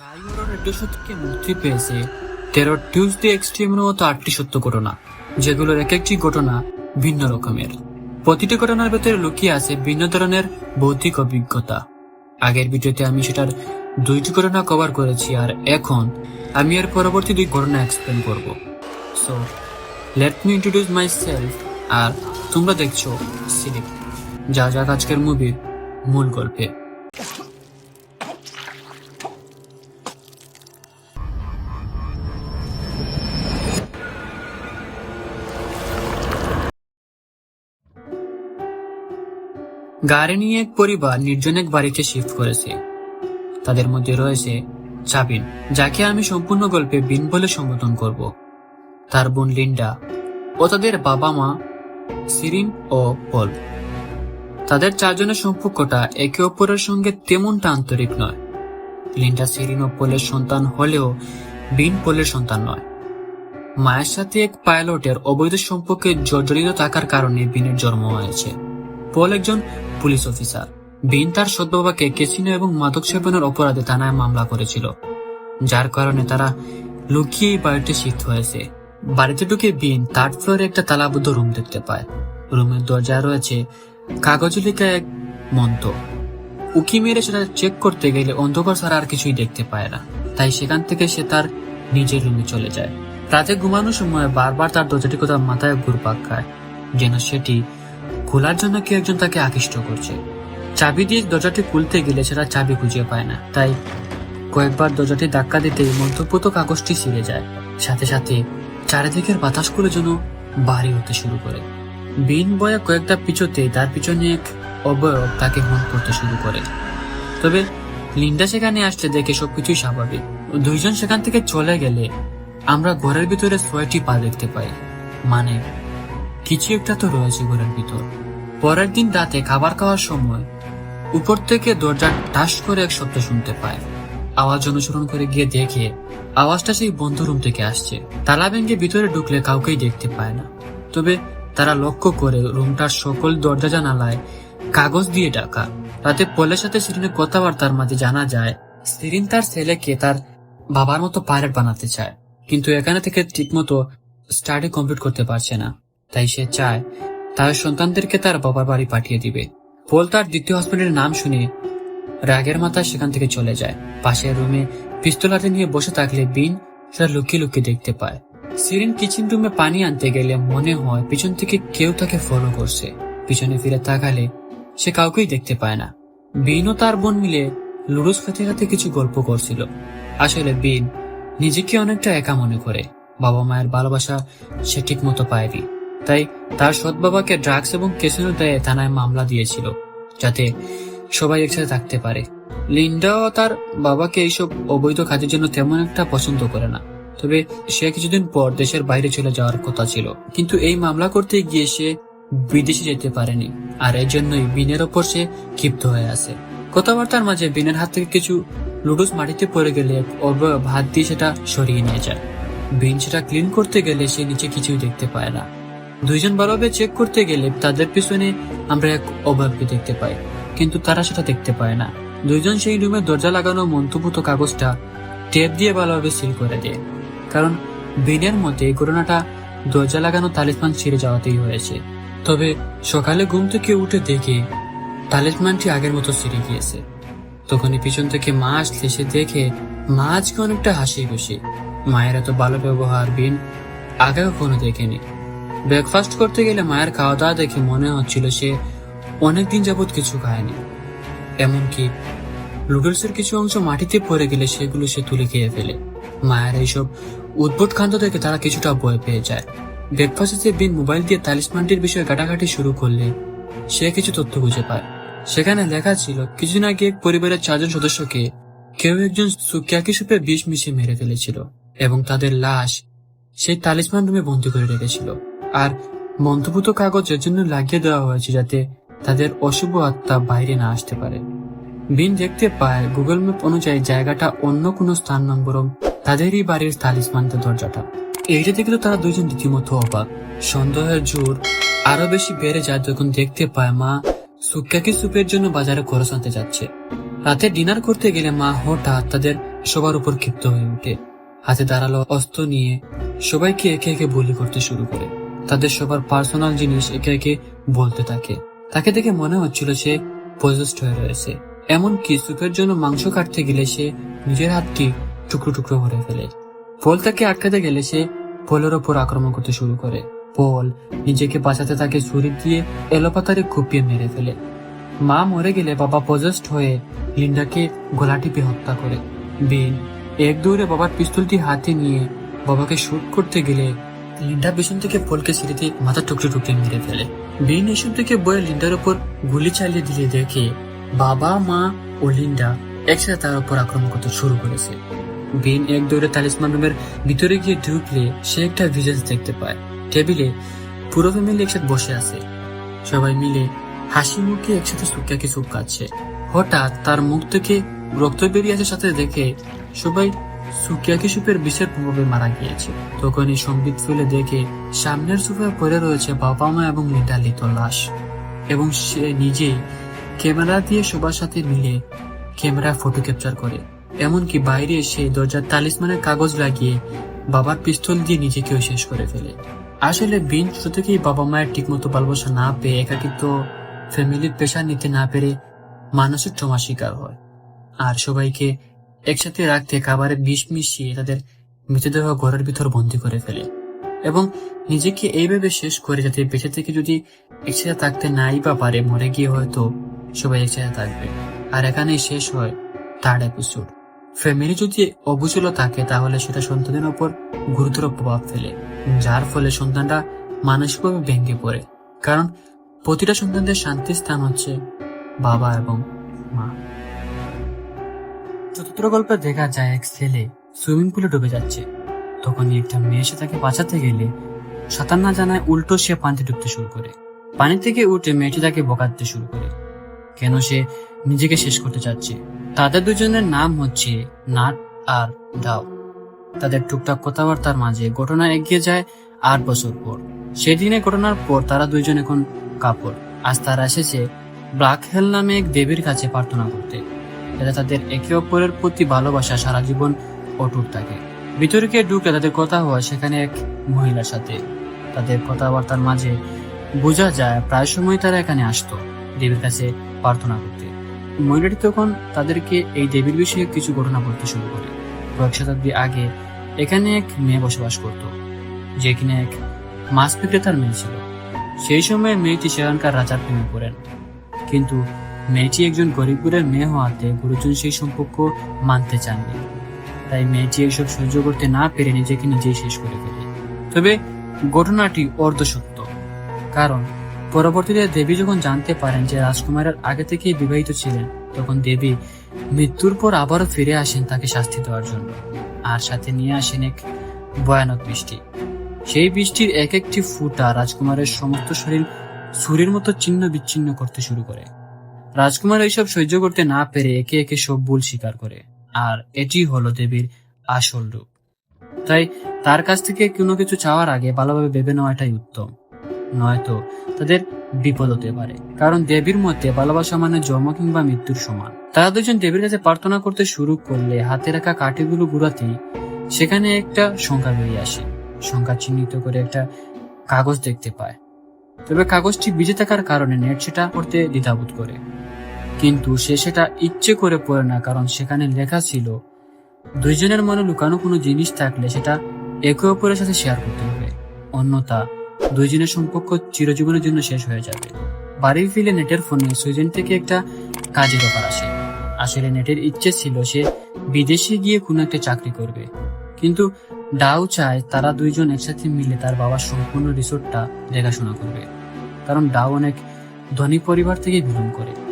তাই ওরা radio show মুক্তি পেয়েছে। তেরো টিউসডে এক্সট্রিমের মতো আটটি সত্য ঘটনা, যেগুলোর এক একটি ঘটনা ভিন্ন রকমের। প্রতিটি ঘটনার ভেতরে লুকিয়ে আছে ভিন্ন ধরনের বৌদ্ধিক অভিজ্ঞতা। আগের ভিডিওতে আমি সেটার দুইটি ঘটনা কভার করেছি আর এখন আমি এর পরবর্তী দুই ঘটনা এক্সপ্লেন করব। So let me introduce myself আর তোমরা দেখছ সিলিপ, যা যাক আজকের মুভির মূল গল্পে। গাড়ি নিয়ে এক পরিবার নির্জন এক বাড়িতে শিফট করেছে। তাদের মধ্যে রয়েছে চাবিন যাকে আমি সম্পূর্ণ গল্পে বিন বলে সম্বোধন করব। তার বোন লিন্ডা ও তাদের বাবা মা সিরিন ও পল। তাদের চারজনের সম্পর্কটা একে অপরের সঙ্গে তেমনটা আন্তরিক নয়। লিন্ডা সিরিন ও পলের সন্তান হলেও বিন পলের সন্তান নয়। মায়ের সাথে এক পাইলটের অবৈধ সম্পর্কে জর্জরিত থাকার কারণে বিনের জন্ম হয়েছে। পল একজন পুলিশ অফিসার। বিন তার সৎবাবাকে কেসিনো এবং মাদক সেবনের অপরাধে থানায় মামলা করেছিল। যার কারণে তারা লুকিয়ে বাড়িতে শিফট হয়েছে। বাড়িতে ঢুকে বিন থার্ড ফ্লোরে একটা তালাবদ্ধ রুম দেখতে পায়। রুমের দরজায় রয়েছে কাগজে লেখা এক মন্ত্র। উকি মেরে সেটা চেক করতে গেলে অন্ধকার ছাড়া আর কিছুই দেখতে পায় না। তাই সেখান থেকে সে তার নিজের রুমে চলে যায়। রাতে ঘুমানোর সময় বারবার তার দরজাটি কোথাও মাথায় ঘুরপাক খায়। যেন সেটি খোলার জন্য কেউ একজন তাকে আকৃষ্ট করছে। চাবি দিয়ে দরজাটি খুলতে গেলে সেটা চাবি খুঁজে পায় না। তাই কয়েকবার দরজাটি ধাক্কা দিতেই মন্তব্যত কাগজটি ছিঁড়ে যায়। সাথে সাথে চারিদিকের বাতাসগুলো যেন ভারী হতে শুরু করে। বিন বয়া কয়েকটা পিছতে তার পিছনে এক অবয়ব তাকে মন করতে শুরু করে। তবে লিন্ডা সেখানে আসলে দেখে সবকিছুই স্বাভাবিক। দুইজন সেখান থেকে চলে গেলে আমরা ঘরের ভিতরে ছয়টি পা দেখতে পাই। মানে কিছু একটা তো রয়েছে ঘরের ভিতর। পরের দিন রাতে খাবার খাওয়ার সময় উপর থেকে দরজা টাস করে এক শব্দ শুনতে পায়। আওয়াজ অনুসরণ করে গিয়ে দেখে আওয়াজটা সেই বন্ধ রুম থেকে আসছে। তালা ভেঙে ভিতরে ঢুকলে কাউকেই দেখতে পায় না। তবে তারা লক্ষ্য করে রুমটার সকল দরজা জানালায় কাগজ দিয়ে ঢাকা। রাতে পলের সাথে সিরিনের কথাবার্তার মাঝে জানা যায় সিরিন তার ছেলেকে তার বাবার মতো পাইলট বানাতে চায়। কিন্তু এখানে থেকে ঠিকমতো স্টাডি কমপ্লিট করতে পারছে না। তাই সে চায় তার সন্তানদেরকে তার বাবার বাড়ি পাঠিয়ে দিবে। পোল তার দ্বিতীয় হাজবেন্ডের নাম শুনে রাগের মাথায় সেখান থেকে চলে যায়। পাশের রুমে পিস্তল হাতে নিয়ে বসে থাকলে বিন সেটা লুকিয়ে লুকিয়ে দেখতে পায়। সিরিন কিচেন রুমে পানি আনতে গেলে মনে হয় পিছন থেকে কেউ তাকে ফলো করছে। পিছনে ফিরে তাকালে সে কাউকেই দেখতে পায় না। বিন ও তার বোন মিলে লুডুস খেতে খেতে কিছু গল্প করছিল। আসলে বিন নিজেকে অনেকটা একা মনে করে। বাবা মায়ের ভালোবাসা সে ঠিক মতো পায়নি। তাই তার সৎ বাবাকে ড্রাগস এবং কেসিনো দায়ে থানায় মামলা দিয়েছিল, যাতে সবাই একসাথে থাকতে পারে। লিন্ডাও তার বাবাকে এইসব অবৈধ কাজের জন্য তেমন একটা পছন্দ করে না। তবে সে কিছুদিন পর দেশের বাইরে চলে যাওয়ার কথা ছিল। কিন্তু এই মামলা করতে গিয়ে সে বিদেশে যেতে পারেনি, আর এর জন্যই বিনের ওপর সে ক্ষিপ্ত হয়ে আছে। কথাবার্তার মাঝে বিনের হাত থেকে কিছু লুডুস মাটিতে পড়ে গেলে অবয়ব হাত দিয়ে সেটা সরিয়ে নিয়ে যায়। বিন সেটা ক্লিন করতে গেলে সে নিচে কিছুই দেখতে পায় না। দুইজন ভালোভাবে চেক করতে গেলে তাদের পিছনে আমরা এক অভাবকে দেখতে পাই, কিন্তু তারা সেটা দেখতে পায় না। দুইজন সেই রুমে দরজা লাগানো মন্তব্যত কাগজটা টেপ দিয়ে ভালোভাবে সিল করে দেয়। কারণ বিনের মতে এই ঘটনাটা দরজা লাগানো তালিসমান ছিঁড়ে যাওয়াতেই হয়েছে। তবে সকালে ঘুম থেকে উঠে দেখে তালিসমানটি আগের মতো ছিঁড়ে গিয়েছে। তখনই পিছন থেকে মা আসলে সে দেখে মা আজকে অনেকটা হাসি খুশি মায়ের এত ভালো ব্যবহার বিন আগে কখনো দেখেনি। ব্রেকফাস্ট করতে গেলে মায়ের খাওয়া দাওয়া দেখে মনে হচ্ছিল সে অনেকদিন যাবৎ কিছু খায়নি। এমনকি নুডলসের কিছু অংশ মাটিতে পড়ে গেলে সেগুলো সে তুলে খেয়ে ফেলে। মায়ের এইসব উদ্ভট খাদ্য দেখে তারা কিছুটা ভয় পেয়ে যায়। ব্রেকফাস্টে বিন মোবাইল দিয়ে তালিসমানটির বিষয়ে ঘাটাঘাটি শুরু করলে সে কিছু তথ্য খুঁজে পায়। সেখানে লেখা ছিল কিছুদিন আগে এক পরিবারের চারজন সদস্যকে কেউ একজন সুকিয়াকি সুপে বিষ মিশিয়ে মেরে ফেলেছিল এবং তাদের লাশ সেই তালিসমান রুমে বন্দি করে রেখেছিল। আর মন্তভূত কাগজের জন্য লাগিয়ে দেওয়া হয়েছে যাতে তাদের অশুভ আত্মা বাইরে না আসতে পারে। বিন দেখতে পায় গুগল ম্যাপ অনুযায়ী জায়গাটা অন্য কোনো স্থান নয় বরং তাদেরই বাড়ির তালিসমানদের দরজাটা। এইটা দেখে তো তারা দুইজন রীতিমতো অবাক। সন্দেহের জোর আরও বেশি বেড়ে যায় যখন দেখতে পায় মা সুক্কাকি সুপের জন্য বাজারে খরচ আনতে যাচ্ছে। রাতে ডিনার করতে গেলে মা হঠাৎ তাদের সবার উপর ক্ষিপ্ত হয়ে ওঠে। হাতে দাঁড়াল অস্ত্র নিয়ে সবাইকে একে একে বলি করতে শুরু করে। তাদের সবার পার্সোনাল জিনিস একে একে বলতে থাকে। তাকে দেখে মনে হচ্ছিল সে পজেস্ট হয়ে রয়েছে। এমনকি সুপের জন্য মাংস কাটতে গেলে সে নিজের হাতটি টুকরো টুকরো করে ফেলে। পল তাকে আটকাতে গেলে সে পোলের ওপর আক্রমণ করতে শুরু করে। পল নিজেকে বাঁচাতে তাকে ছুরি দিয়ে এলোপাতারে কুপিয়ে মেরে ফেলে। মা মরে গেলে বাবা পজেস্ট হয়ে লিন্ডাকে গলা টিপে হত্যা করে। বিন এক দৌড়ে বাবার পিস্তলটি হাতে নিয়ে বাবাকে শুট করতে গেলে লিন্ডা পেছন থেকে পলকে সিঁড়িতে মাথা টুকরে টুকরে মেরে ফেলে। বিন এসব থেকে বয়ে লিন্ডার উপর গুলি চালিয়ে দিলে দেখে বাবা, মা ও লিন্ডা একসাথে তার উপর আক্রমণ করতে শুরু করেছে। বিন এক দৌড়ে তালিসমান রুমের ভিতরে গিয়ে ঢুকলে সে একটা ভিজেন্স দেখতে পায়। টেবিলে পুরো ফ্যামিলি একসাথে বসে আছে। সবাই মিলে হাসি মুখে একসাথে সুকিয়াকে সুপ কাচ্ছে হঠাৎ তার মুখ থেকে রক্ত বেরিয়ে আসার সাথে দেখে সবাই সুকিয়াকি সুপের বিষের প্রভাবে মারা গিয়েছে। তখনই সম্বিত ফেলে দেখে সামনের সুপে পড়ে রয়েছে বাবা মা এবং লিন্ডার লিত লাশ। এবং সে নিজেই ক্যামেরা দিয়ে সবার সাথে মিলে ক্যামেরা ফটো ক্যাপচার করে। এমনকি বাইরে এসে দরজার তালিসমানের কাগজ লাগিয়ে বাবার পিস্তল দিয়ে নিজেকেও শেষ করে ফেলে। আসলে বিন ছোট থেকেই বাবা মায়ের ঠিকমতো ভালোবাসা না পেয়ে একাকিত্ব, ফ্যামিলির পেশা নিতে না পেরে মানসিক ট্রমা শিকার হয়। আর সবাইকে একসাথে রাখতে খাবারে বিষ মিশিয়ে তাদের মৃতদেহ ঘরের ভিতর বন্দি করে ফেলে এবং নিজেকে এইভাবে শেষ করে যাতে বেঁচে থেকে যদি একসাথে থাকতে নাই বা পারে, মরে গিয়ে হয়তো সবাই একসাথে থাকবে। আর এখানেই শেষ হয় থার্ড এপিসোড ফ্যামিলি যদি অবুচল থাকে তাহলে সেটা সন্তানের উপর গুরুতর প্রভাব ফেলে, যার ফলে সন্তানটা মানসিকভাবে ভেঙে পড়ে। কারণ প্রতিটা সন্তানদের শান্তির স্থান হচ্ছে বাবা এবং মা। চতুর্থ গল্পে দেখা যায় এক ছেলে সুইমিং পুলে ডুবে যাচ্ছে। তখনই একটা মেয়ে সে তাকে বাঁচাতে গেলে সাঁতার না জানায় উল্টো সে পানিতে ডুবতে শুরু করে। পানি থেকে উঠে মেয়েটি তাকে বকাতে শুরু করে। কেন সে নিজেকে শেষ করতে চাচ্ছে? তাদের দুজনের নাম হচ্ছে নাট আর ডাও। তাদের টুকটাক কথাবার্তার মাঝে ঘটনা এগিয়ে যায় আট বছর পর। সেদিনে ঘটনার পর তারা দুইজন এখন কাপড়। আজ তারা এসেছে ব্ল্যাক হেল নামে এক দেবীর কাছে প্রার্থনা করতে। যাতে তাদের একে অপরের প্রতি ভালোবাসা সারা জীবন অটুট থাকে। বিতর্কে ঢুকে তাদের কথা হয়, সেখানে এক মহিলার সাথে। তাদের কথাবার্তার মাঝে বোঝা যায়, প্রায় সময় তারা এখানে আসতো, দেবীর কাছে প্রার্থনা করতে। মহিলাটি তখন তাদেরকে এই দেবীর বিষয়ে কিছু ঘটনা বলতে শুরু করে। কয়েক শতাব্দী আগে এখানে এক মেয়ে বসবাস করত, যে এক মাছ বিক্রেতার মেয়ে ছিল। সেই সময় মেয়েটি সেখানকার রাজার প্রেমে পড়েন। কিন্তু মেয়েটি একজন গরিবপুরের মেয়ে হওয়াতে গুরুজন সেই সম্পর্ক মানতে চাননি। তাই মেয়েটি এসব সহ্য করতে না পেরে নিজেকে নিজেই শেষ করে ফেলে। তবে ঘটনাটি অর্ধসত্য। কারণ পরবর্তীতে দেবী যখন জানতে পারেন যে রাজকুমারের আগে থেকেই বিবাহিত ছিলেন, তখন দেবী মৃত্যুর পর আবারও ফিরে আসেন তাকে শাস্তি দেওয়ার জন্য আর সাথে নিয়ে আসেন এক ভয়ানক বৃষ্টি। সেই বৃষ্টির এক একটি ফুটা রাজকুমারের সমস্ত শরীর সুরের মতো চিহ্ন বিচ্ছিন্ন করতে শুরু করে। রাজকুমার এইসব সহ্য করতে না পেরে একে একে সব ভুল স্বীকার করে, আর এটি হলো দেবীর আসল রূপ। তাই তার কাছ থেকে কোনো কিছু চাওয়ার আগে ভালোভাবে ভেবে নেওয়াটাই উত্তম। নয়তো তাদের বিপদ হতে পারে, কারণ দেবীর মধ্যে ভালোবাসা মানে জন্ম কিংবা মৃত্যুর সমান। তারা দুজন দেবীর কাছে প্রার্থনা করতে শুরু করলে হাতে রাখা কাঠিগুলো ঘুরাতেই সেখানে একটা সংখ্যা বেরিয়ে আসে। সংখ্যা চিহ্নিত করে একটা কাগজ দেখতে পায়। তবে কাগজটি ভিজে থাকার কারণে নেট সেটা পড়তে দ্বিধাবোধ করে। কিন্তু সে সেটা ইচ্ছে করে পড়ে না, কারণ সেখানে লেখা ছিল, দুইজনের মনে লুকানো কোনো জিনিস থাকলে সেটা একে অপরের সাথে শেয়ার করতে হবে। অন্যথা দুইজনের সম্পর্ক চিরজীবনের জন্য শেষ হয়ে যাবে। বাড়ি ফিরে নেটের ফোনে সুইজেন থেকে একটা কাজের অফার আসে। আসলে নেটের ইচ্ছে ছিল সে বিদেশে গিয়ে কোনো একটা চাকরি করবে। কিন্তু ডাও চায় তারা দুইজন একসাথে মিলে তার বাবার সম্পূর্ণ রিসোর্টটা দেখাশোনা করবে। কারণ ডাও অনেক ধনী পরিবার থেকে বিলং করে।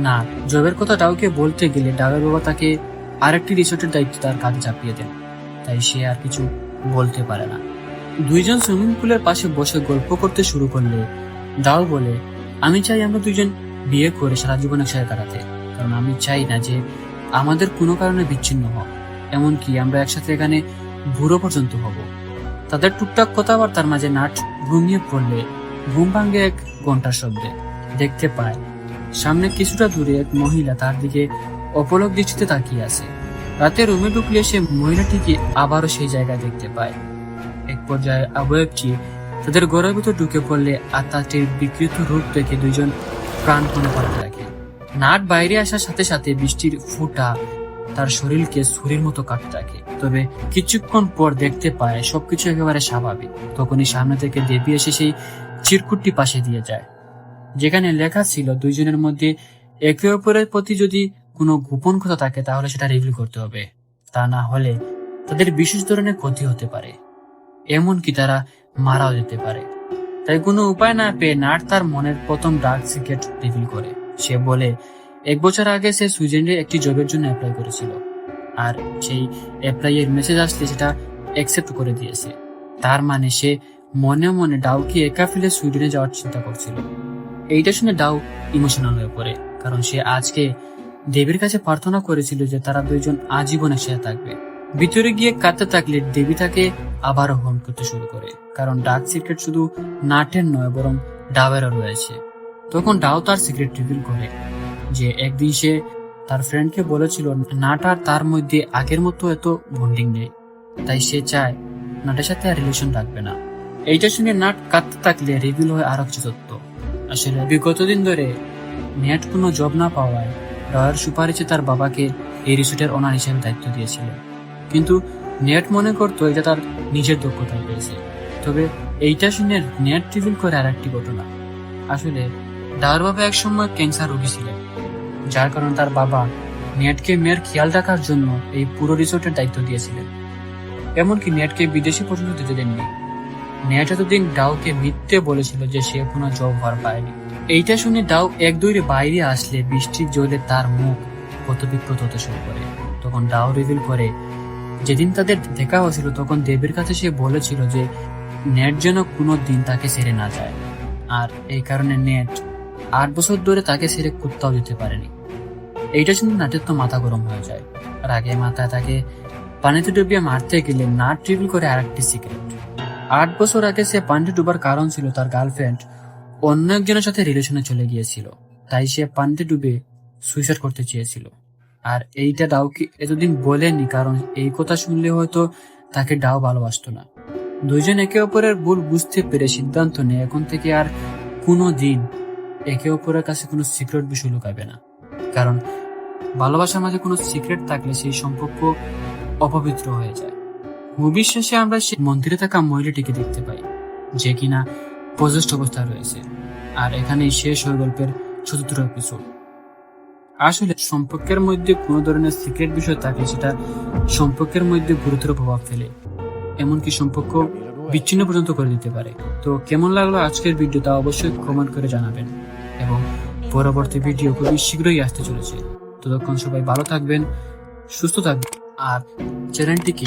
না, জবের কথা ডাউকে বলতে গেলে ডাবের বাবা তাকে আরেকটি রিসোর্টের দায়িত্ব তার কাঁধে চাপিয়ে দেন। তাই সে আর কিছু বলতে পারে না। দুইজন সুইমিং পুলের পাশে বসে গল্প করতে শুরু করলে ডাও বলে, আমি চাই আমরা দুইজন বিয়ে করে সারা জীবন একসাথে কাটাতে। কারণ আমি চাই না যে আমাদের কোনো কারণে বিচ্ছিন্ন হোক এমনকি আমরা একসাথে এখানে বুড়ো পর্যন্ত হব। তাদের টুকটাক কথাবার্তার মাঝে নাট ঘুমিয়ে পড়লে ঘুম ভাঙ্গে এক ঘণ্টার শব্দে। দেখতে পায় সামনে কিছুটা দূরে এক মহিলা তার দিকে অপলক দৃষ্টিতে তাকিয়ে আছে। রাতে রুমে ঢুকলে সে মহিলাটিকে আবারও সেই জায়গায় দেখতে পায়। এক পর্যায়ে আবয়বটি তাদের ঘরের ভিতর ঢুকে পড়লে আত্মাটির বিকৃত রূপ দেখে দুইজন প্রাণপণে পড়তে থাকে নাট বাইরে আসার সাথে সাথে বৃষ্টির ফুটা তার শরীরকে ছুরির মতো কাটতে থাকে। তবে কিছুক্ষণ পর দেখতে পায় সবকিছু একেবারে স্বাভাবিক। তখনই সামনে থেকে দেবী এসে সেই চিরকুটটি পাশে দিয়ে যায়। যেখানে লেখা ছিল দুইজনের মধ্যে একে অপরের প্রতি যদি কোনো গোপন কথা থাকে, তাহলে সেটা রিভিল করতে হবে। তা না হলে তাদের বিশেষ ধরনের ক্ষতি হতে পারে। এমনকি তারা মারাও যেতে পারে। তাই কোনো উপায় না পেয়ে নাট তার মনের প্রথম ডার্ক সিক্রেট রিভিল করে। সে বলে, এক বছর আগে সে সুইজারল্যান্ডে একটি জবের জন্য অ্যাপ্লাই করেছিল। আর সেই অ্যাপ্লাইয়ের মেসেজ আসলে সেটা অ্যাকসেপ্ট করে দিয়েছে। তার মানে সে মনে মনে ডাউকে একা ফেলে সুইডেনে যাওয়ার চিন্তা করছিল। এইটা শুনে ডাউ ইমোশনাল হয়ে পড়ে, কারণ সে আজকে দেবীর কাছে প্রার্থনা করেছিল যে তারা দুইজন আজীবন একসাথে থাকবে। ভিতরে গিয়ে কাঁদতে থাকলে দেবী তাকে আবার হন করতে শুরু করে, কারণ ডার্ক সিক্রেট শুধু নাটের নয়, বরং ডাবেরও রয়েছে। তখন ডাও তার সিক্রেট রিভিল করে যে একদিন সে তার ফ্রেন্ডকে বলেছিল, নাট তার মধ্যে আগের মতো এত বন্ডিং নেই, তাই সে চায় নাটের সাথে আর রিলেশন রাখবে না। এইটা শুনে নাট কাঁদতে থাকলে রিভিল হয় আরও কিছু তথ্য আসলে বিগত দিন ধরে নেট কোনো জব না পাওয়ায় রয়ের সুপারিশে তার বাবাকে এই রিসোর্টের ওনার হিসেবে দায়িত্ব দিয়েছিল। কিন্তু নেট মনে করতো এটা তার নিজের দক্ষতায় পেয়েছে তবে এইটা শুনে নেট রিভিল করে আর একটি ঘটনা। আসলে ডার বাবা একসময় ক্যান্সার রোগী ছিলেন, যার কারণে তার বাবা নেটকে মেয়ের খেয়াল রাখার জন্য এই পুরো রিসোর্টের দায়িত্ব দিয়েছিলেন। এমনকি নেটকে বিদেশে পর্যন্ত যেতে দেননি। এতদিন ডাউকে মিথ্যে বলেছিল যে সে কোনো জব হওয়ার পায়নি। এইটা শুনে ডাউ এক দৌড়ে বাইরে আসলে বৃষ্টির জলে তার মুখ কত বিকৃত হতে শুরু করে। তখন ডাউ রিভিল করে, যেদিন তাদের দেখা হয়েছিল, তখন দেবীর কাছে সে বলেছিল যে নেট যেন কোনো দিন তাকে ছেড়ে না যায়। আর এই কারণে নেট আট বছর ধরে তাকে ছেড়ে কুত্তাও দিতে পারেনি। এইটা শুনে নাটের তো মাথা গরম হয়ে যায়। আর আগে মাথায় তাকে পানিতে ডুবিয়ে মারতে গেলে নাট রিভিল করে আরেকটি সিক্রেট আট বছর আগে সে পানিতে ডুবার কারণ ছিল তার গার্লফ্রেন্ড। অন্য একজনের সাথে রিলেশনে চলে গিয়েছিল। তাই সে পানিতে ডুবে সুইসাইড করতে চেয়েছিল। আর এইটা ডাউকে এতদিন বলেনি, কারণ এই কথা শুনলে হয়তো তাকে ডাও ভালোবাসতো না। দুইজন একে অপরের ভুল বুঝতে পেরে সিদ্ধান্ত নেয়। এখন থেকে আর কোনো দিন একে অপরের কাছে কোনো সিক্রেট বিষয় লুকাবে না। কারণ ভালোবাসার মাঝে কোনো সিক্রেট থাকলে সেই সম্পর্ক অপবিত্র হয়ে যায়। মুভির আমরা সেই মন্দিরে থাকা মহিলাটিকে দেখতে পাই, যে কিনা পজেস্ট অবস্থায় রয়েছে। আর এখানেই শেষ হয় গল্পের চতুর্থ এপিসোড আসলে সম্পর্কের মধ্যে কোনো ধরনের সিক্রেট বিষয় থাকলে সেটা সম্পর্কের মধ্যে গুরুতর প্রভাব ফেলে। এমনকি সম্পর্ক বিচ্ছিন্ন পর্যন্ত করে দিতে পারে। তো কেমন লাগল আজকের ভিডিও তা অবশ্যই কমেন্ট করে জানাবেন। এবং পরবর্তী ভিডিও খুবই শীঘ্রই আসতে চলেছে। ততক্ষণ সবাই ভালো থাকবেন, সুস্থ থাকবেন, আর চ্যানেলটিকে